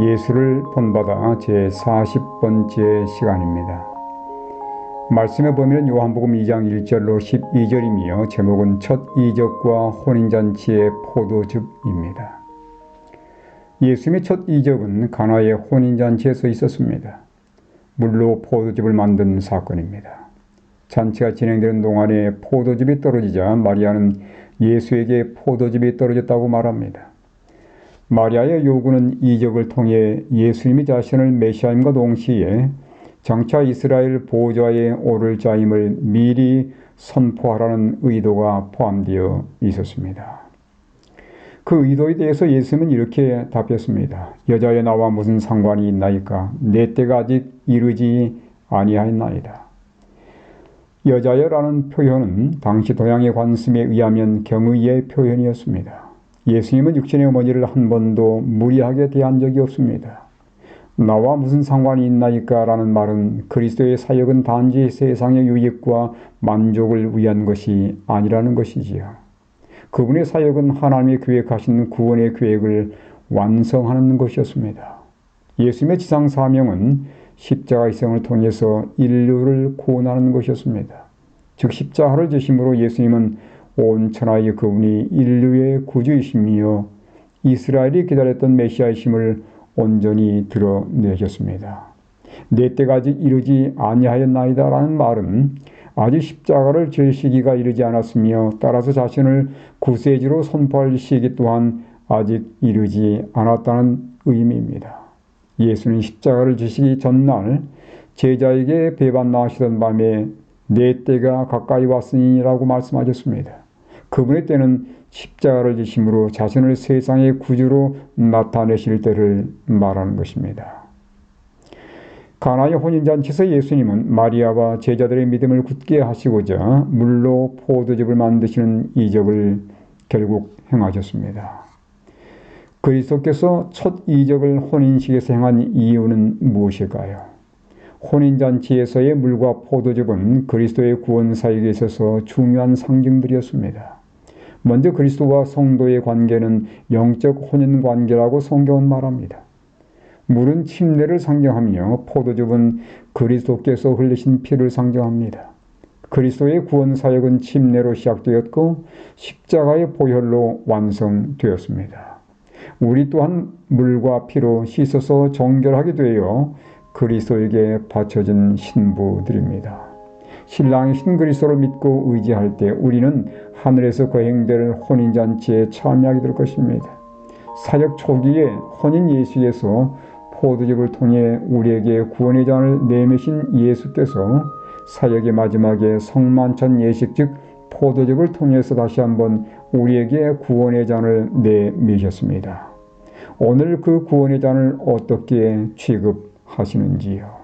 예수를 본받아 제 40번째 시간입니다. 말씀에 보면 요한복음 2장 1절로 12절이며 제목은 첫 이적과 혼인잔치의 포도즙입니다. 예수님의 첫 이적은 가나의 혼인잔치에서 있었습니다. 물로 포도즙을 만든 사건입니다. 잔치가 진행되는 동안에 포도즙이 떨어지자 마리아는 예수에게 포도즙이 떨어졌다고 말합니다. 마리아의 요구는 이적을 통해 예수님이 자신을 메시아임과 동시에 장차 이스라엘 보좌에 오를 자임을 미리 선포하라는 의도가 포함되어 있었습니다. 그 의도에 대해서 예수님은 이렇게 답했습니다. 여자의 나와 무슨 상관이 있나이까? 내 때가 아직 이르지 아니하였나이다. 여자여라는 표현은 당시 동양의 관습에 의하면 경의의 표현이었습니다. 예수님은 육신의 어머니를 한 번도 무리하게 대한 적이 없습니다. 나와 무슨 상관이 있나이까? 라는 말은 그리스도의 사역은 단지 세상의 유익과 만족을 위한 것이 아니라는 것이지요. 그분의 사역은 하나님이 계획하신 구원의 계획을 완성하는 것이었습니다. 예수님의 지상 사명은 십자가의 생을 통해서 인류를 구원하는 것이었습니다. 즉 십자가를 지심으로 예수님은 온 천하의 그분이 인류의 구주이시며 이스라엘이 기다렸던 메시아이심을 온전히 드러내셨습니다. 내 아직 이르지 아니하였나이다 라는 말은 아직 십자가를 질 시기가 이르지 않았으며 따라서 자신을 구세주로 선포할 시기 또한 아직 이르지 않았다는 의미입니다. 예수는 십자가를 지시기 전날 제자에게 배반나시던 밤에 내 때가 가까이 왔으니라고 말씀하셨습니다. 그분의 때는 십자가를 지심으로 자신을 세상의 구주로 나타내실 때를 말하는 것입니다. 가나의 혼인잔치에서 예수님은 마리아와 제자들의 믿음을 굳게 하시고자 물로 포도즙을 만드시는 이적을 결국 행하셨습니다. 그리스도께서 첫 이적을 혼인식에서 행한 이유는 무엇일까요? 혼인잔치에서의 물과 포도즙은 그리스도의 구원 사역에 있어서 중요한 상징들이었습니다. 먼저 그리스도와 성도의 관계는 영적 혼인 관계라고 성경은 말합니다. 물은 침례를 상징하며 포도즙은 그리스도께서 흘리신 피를 상징합니다. 그리스도의 구원 사역은 침례로 시작되었고 십자가의 보혈로 완성되었습니다. 우리 또한 물과 피로 씻어서 정결하게 되어 그리스도에게 바쳐진 신부들입니다. 신랑이 신 그리스도를 믿고 의지할 때 우리는 하늘에서 거행될 혼인잔치에 참여하게 될 것입니다. 사역 초기에 혼인 예수에서 포도즙을 통해 우리에게 구원의 잔을 내미신 예수께서 사역의 마지막에 성만찬 예식 즉 포도즙을 통해서 다시 한번 우리에게 구원의 잔을 내미셨습니다. 오늘 그 구원의 잔을 어떻게 취급하시는지요?